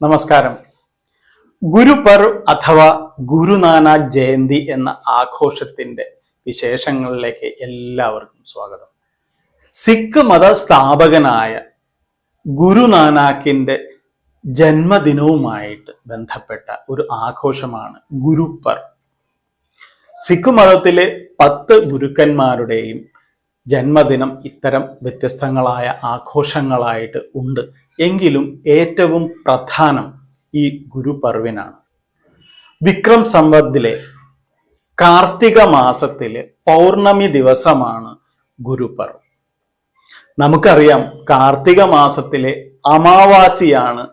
നമസ്കാരം. ഗുരുപർവ് അഥവാ ഗുരുനാനാക് ജയന്തി എന്ന ആഘോഷത്തിന്റെ വിശേഷങ്ങളിലേക്ക് എല്ലാവർക്കും സ്വാഗതം. സിഖ് മത സ്ഥാപകനായ ഗുരുനാനാക്കിന്റെ ജന്മദിനവുമായിട്ട് ബന്ധപ്പെട്ട ഒരു ആഘോഷമാണ് ഗുരുപർ സിഖ് മതത്തിലെ പത്ത് ഗുരുക്കന്മാരുടെയും ജന്മദിനം ഇത്തരം വ്യത്യസ്തങ്ങളായ ആഘോഷങ്ങളായിട്ട് ഉണ്ട്. എങ്കിലും ഏറ്റവും പ്രധാനം ഈ ഗുരുപർവിനാണ്. വിക്രം സമ്പദ്ദിലെ കാർത്തിക മാസത്തിലെ പൗർണമി ദിവസമാണ് ഗുരുപർവ്. നമുക്കറിയാം കാർത്തിക മാസത്തിലെ അമാവാസിയാണ്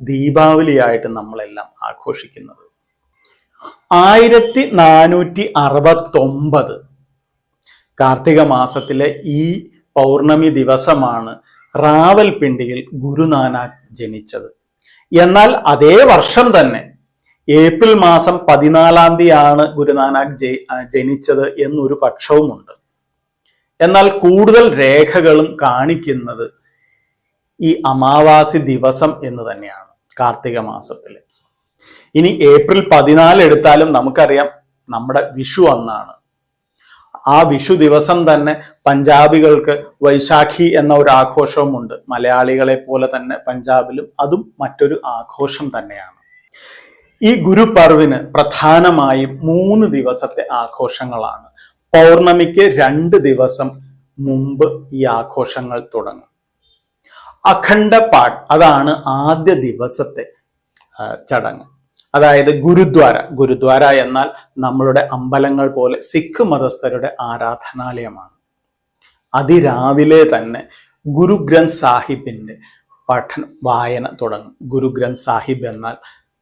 ദീപാവലിയായിട്ട് നമ്മളെല്ലാം ആഘോഷിക്കുന്നത്. ആയിരത്തി നാനൂറ്റി അറുപത്തൊമ്പത് കാർത്തിക മാസത്തിലെ ഈ പൗർണമി ദിവസമാണ് റാവൽപിണ്ടിയിൽ ഗുരുനാനാക്ക് ജനിച്ചത്. എന്നാൽ അതേ വർഷം തന്നെ ഏപ്രിൽ മാസം പതിനാലാം തീയതിയാണ് ഗുരുനാനാക്ക് ജയി- ജനിച്ചത് എന്നൊരു പക്ഷവുമുണ്ട്. എന്നാൽ കൂടുതൽ രേഖകളും കാണിക്കുന്നത് ഈ അമാവാസി ദിവസം എന്ന് തന്നെയാണ് കാർത്തിക മാസത്തിൽ ഇനി ഏപ്രിൽ പതിനാല് എടുത്താലും നമുക്കറിയാം നമ്മുടെ വിഷു അന്നാണ്. ആ വിഷു ദിവസം തന്നെ പഞ്ചാബികൾക്ക് വൈശാഖി എന്ന ഒരു ആഘോഷവുമുണ്ട്. മലയാളികളെ പോലെ തന്നെ പഞ്ചാബിലും അതും മറ്റൊരു ആഘോഷം തന്നെയാണ്. ഈ ഗുരുപർവിന് പ്രധാനമായും മൂന്ന് ദിവസത്തെ ആഘോഷങ്ങളാണ്. പൗർണമിക്ക് രണ്ട് ദിവസം മുമ്പ് ഈ ആഘോഷങ്ങൾ തുടങ്ങും. അഖണ്ഡ പാഠ് അതാണ് ആദ്യ ദിവസത്തെ ചടങ്ങ്. അതായത് ഗുരുദ്വാര. ഗുരുദ്വാര എന്നാൽ നമ്മളുടെ അമ്പലങ്ങൾ പോലെ സിഖ് മതസ്ഥരുടെ ആരാധനാലയമാണ്. അതിരാവിലെ തന്നെ ഗുരു ഗ്രന്ഥ് സാഹിബിന്റെ പഠന വായന തുടങ്ങും. ഗുരു ഗ്രന്ഥ് സാഹിബ് എന്നാൽ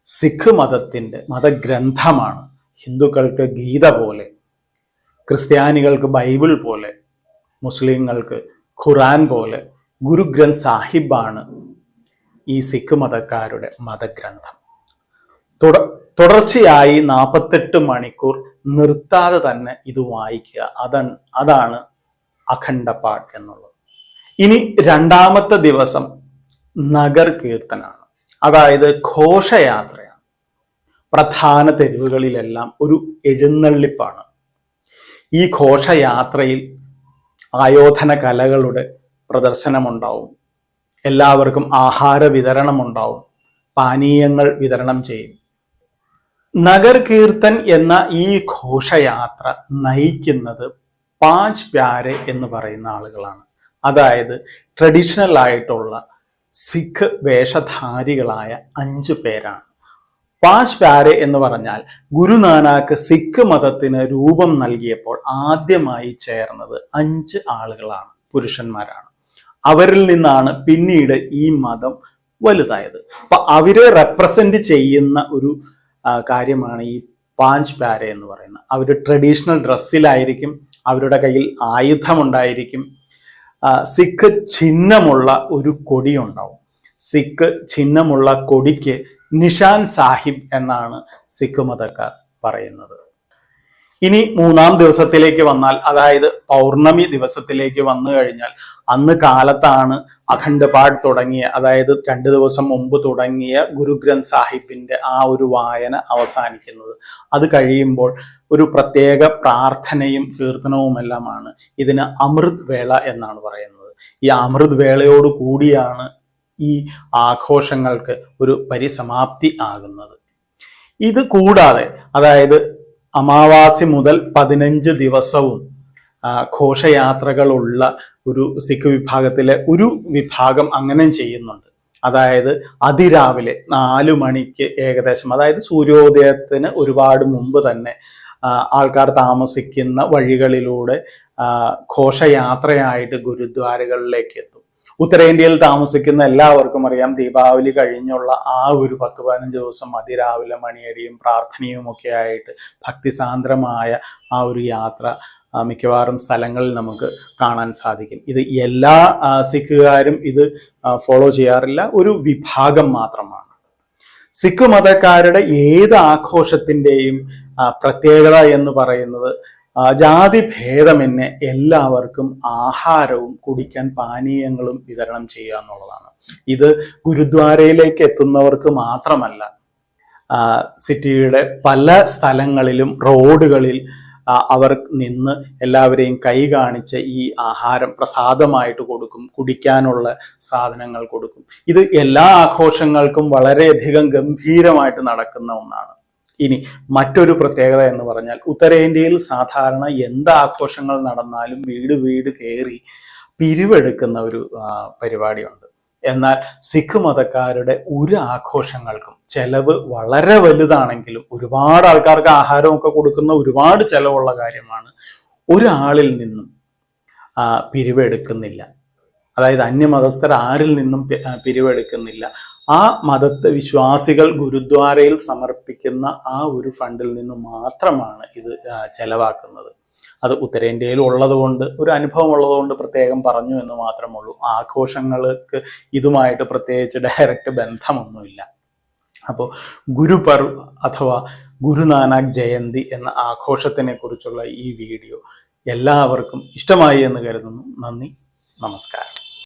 സിഖ് മതത്തിന്റെ മതഗ്രന്ഥമാണ്. ഹിന്ദുക്കൾക്ക് ഗീത പോലെ ക്രിസ്ത്യാനികൾക്ക് ബൈബിൾ പോലെ മുസ്ലിങ്ങൾക്ക് ഖുറാൻ പോലെ ഗുരു ഗ്രന്ഥ് സാഹിബാണ് ഈ സിഖ് മതക്കാരുടെ മതഗ്രന്ഥം. തുട- തുടർച്ചയായി നാൽപ്പത്തെട്ട് മണിക്കൂർ നിർത്താതെ തന്നെ ഇത് വായിക്കുക. അതാണ് അതാണ് അഖണ്ഡപാഠ് എന്നുള്ളത്. ഇനി രണ്ടാമത്തെ ദിവസം നഗർ കീർത്തനാണ്. അതായത് ഘോഷയാത്രയാണ്. പ്രധാന തെരുവുകളിലെല്ലാം ഒരു എഴുന്നള്ളിപ്പാണ്. ഈ ഘോഷയാത്രയിൽ ആയോധന കലകളുടെ പ്രദർശനമുണ്ടാവും. എല്ലാവർക്കും ആഹാര വിതരണമുണ്ടാവും. പാനീയങ്ങൾ വിതരണം ചെയ്യും. നഗർ കീർത്തൻ എന്ന ഈ ഘോഷയാത്ര നയിക്കുന്നത് പാഞ്ച് പ്യാരെ എന്ന് പറയുന്ന ആളുകളാണ്. അതായത് ട്രഡീഷണൽ ആയിട്ടുള്ള സിഖ് വേഷധാരികളായ അഞ്ചു പേരാണ്. പാഞ്ച് പ്യാരെ എന്ന് പറഞ്ഞാൽ ഗുരുനാനാക്ക് സിഖ് മതത്തിന് രൂപം നൽകിയപ്പോൾ ആദ്യമായി ചേർന്നത് അഞ്ച് ആളുകളാണ് പുരുഷന്മാരാണ്. അവരിൽ നിന്നാണ് പിന്നീട് ഈ മതം വലുതായത്. അപ്പൊ അവരെ റെപ്രസെന്റ് ചെയ്യുന്ന ഒരു കാര്യമാണ് ഈ പാഞ്ച് പാര എന്ന് പറയുന്നത്. അവർ ട്രഡീഷണൽ ഡ്രസ്സിലായിരിക്കും അവരുടെ കയ്യിൽ ആയുധമുണ്ടായിരിക്കും. സിഖ് ചിഹ്നമുള്ള ഒരു കൊടി ഉണ്ടാവും സിഖ് ചിഹ്നമുള്ള കൊടിക്ക് നിഷാൻ സാഹിബ് എന്നാണ് സിഖ് മതക്കാർ പറയുന്നത്. ഇനി മൂന്നാം ദിവസത്തിലേക്ക് വന്നാൽ അതായത് പൗർണമി ദിവസത്തിലേക്ക് വന്നു കഴിഞ്ഞാൽ അന്ന് കാലത്താണ് അഖണ്ഡപാഠ് തുടങ്ങിയ അതായത് രണ്ട് ദിവസം മുമ്പ് തുടങ്ങിയ ഗുരുഗ്രന്ഥ് സാഹിബിന്റെ ആ ഒരു വായന അവസാനിക്കുന്നത്. അത് കഴിയുമ്പോൾ ഒരു പ്രത്യേക പ്രാർത്ഥനയും കീർത്തനവുമെല്ലാമാണ്. ഇതിന് അമൃത് വേള എന്നാണ് പറയുന്നത്. ഈ അമൃത് വേളയോട് കൂടിയാണ് ഈ ആഘോഷങ്ങൾക്ക് ഒരു പരിസമാപ്തി ആകുന്നത്. ഇത് കൂടാതെ അതായത് അമാവാസി മുതൽ പതിനഞ്ച് ദിവസവും ഘോഷയാത്രകളുള്ള ഒരു സിഖ് വിഭാഗത്തിലെ ഒരു വിഭാഗം അങ്ങനെ ചെയ്യുന്നുണ്ട്. അതായത് അതിരാവിലെ നാലു മണിക്ക് ഏകദേശം അതായത് സൂര്യോദയത്തിന് ഒരുപാട് മുമ്പ് തന്നെ ആൾക്കാർ താമസിക്കുന്ന വഴികളിലൂടെ ഘോഷയാത്രയായിട്ട് ഗുരുദ്വാരകളിലേക്ക് എത്തും. ഉത്തരേന്ത്യയിൽ താമസിക്കുന്ന എല്ലാവർക്കും അറിയാം ദീപാവലി കഴിഞ്ഞുള്ള ആ ഒരു പത്ത് പതിനഞ്ച് ദിവസം അതിരാവിലെ മണിയടിയും പ്രാർത്ഥനയും ഒക്കെ ആയിട്ട് ഭക്തിസാന്ദ്രമായ ആ ഒരു യാത്ര മിക്കവാറും സ്ഥലങ്ങളിൽ നമുക്ക് കാണാൻ സാധിക്കും. ഇത് എല്ലാ സിഖുകാരും ഇത് ഫോളോ ചെയ്യാറില്ല. ഒരു വിഭാഗം മാത്രമാണ്. സിഖ് മതക്കാരുടെ ഏത് ആഘോഷത്തിന്റെയും പ്രത്യേകത എന്ന് പറയുന്നത് ജാതി ഭേദമെന്നെ എല്ലാവർക്കും ആഹാരവും കുടിക്കാൻ പാനീയങ്ങളും വിതരണം ചെയ്യുക എന്നുള്ളതാണ്. ഇത് ഗുരുദ്വാരയിലേക്ക് എത്തുന്നവർക്ക് മാത്രമല്ല സിറ്റിയുടെ പല സ്ഥലങ്ങളിലും റോഡുകളിൽ അവർ നിന്ന് എല്ലാവരെയും കൈ കാണിച്ച് ഈ ആഹാരം പ്രസാദമായിട്ട് കൊടുക്കും കുടിക്കാനുള്ള സാധനങ്ങൾ കൊടുക്കും. ഇത് എല്ലാ ആഘോഷങ്ങൾക്കും വളരെയധികം ഗംഭീരമായിട്ട് നടക്കുന്ന ഒന്നാണ്. ഇനി മറ്റൊരു പ്രത്യേകത എന്ന് പറഞ്ഞാൽ ഉത്തരേന്ത്യയിൽ സാധാരണ എന്ത് ആഘോഷങ്ങൾ നടന്നാലും വീട് വീട് കയറി പിരിവെടുക്കുന്ന ഒരു പരിപാടിയുണ്ട്. എന്നാൽ സിഖ് മതക്കാരുടെ ഒരു ആഘോഷങ്ങൾക്കും ചെലവ് വളരെ വലുതാണെങ്കിലും ഒരുപാട് ആൾക്കാർക്ക് ആഹാരമൊക്കെ കൊടുക്കുന്ന ഒരുപാട് ചെലവുള്ള കാര്യമാണ് ഒരാളിൽ നിന്നും പിരിവെടുക്കുന്നില്ല. അതായത് അന്യമതസ്ഥർ ആരിൽ നിന്നും പിരിവെടുക്കുന്നില്ല. ആ മതത്തെ വിശ്വാസികൾ ഗുരുദ്വാരയിൽ സമർപ്പിക്കുന്ന ആ ഒരു ഫണ്ടിൽ നിന്ന് മാത്രമാണ് ഇത് ചെലവാക്കുന്നത്. അത് ഉത്തരേന്ത്യയിൽ ഉള്ളതുകൊണ്ട് ഒരു അനുഭവം ഉള്ളതുകൊണ്ട് പ്രത്യേകം പറഞ്ഞു എന്ന് മാത്രമുള്ളൂ. ആഘോഷങ്ങൾക്ക് ഇതുമായിട്ട് പ്രത്യേകിച്ച് ഡയറക്റ്റ് ബന്ധമൊന്നുമില്ല. അപ്പോൾ ഗുരുപർവ് അഥവാ ഗുരുനാനാക് ജയന്തി എന്ന ആഘോഷത്തിനെ കുറിച്ചുള്ള ഈ വീഡിയോ എല്ലാവർക്കും ഇഷ്ടമായി എന്ന് കരുതുന്നു. നന്ദി. നമസ്കാരം.